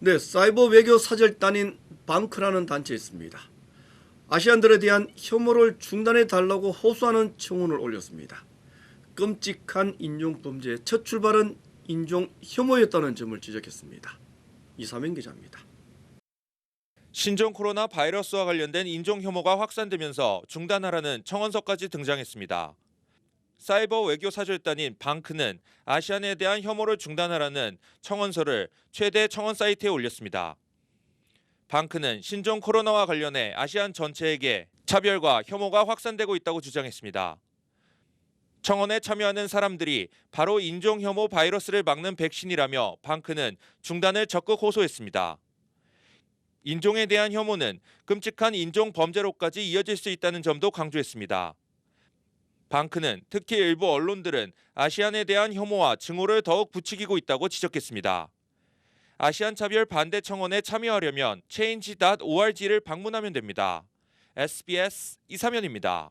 네, 사이버 외교 사절단인 방크라는 단체에 있습니다. 아시안들에 대한 혐오를 중단해 달라고 호소하는 청원을 올렸습니다. 끔찍한 인종 범죄의 첫 출발은 인종 혐오였다는 점을 지적했습니다. 이사명 기자입니다. 신종 코로나 바이러스와 관련된 인종 혐오가 확산되면서 중단하라는 청원서까지 등장했습니다. 사이버 외교 사절단인 방크는 아시안에 대한 혐오를 중단하라는 청원서를 최대 청원 사이트에 올렸습니다. 방크는 신종 코로나와 관련해 아시안 전체에게 차별과 혐오가 확산되고 있다고 주장했습니다. 청원에 참여하는 사람들이 바로 인종 혐오 바이러스를 막는 백신이라며 방크는 중단을 적극 호소했습니다. 인종에 대한 혐오는 끔찍한 인종 범죄로까지 이어질 수 있다는 점도 강조했습니다. 방크는 특히 일부 언론들은 아시안에 대한 혐오와 증오를 더욱 부추기고 있다고 지적했습니다. 아시안 차별 반대 청원에 참여하려면 change.org를 방문하면 됩니다. SBS 이사면입니다.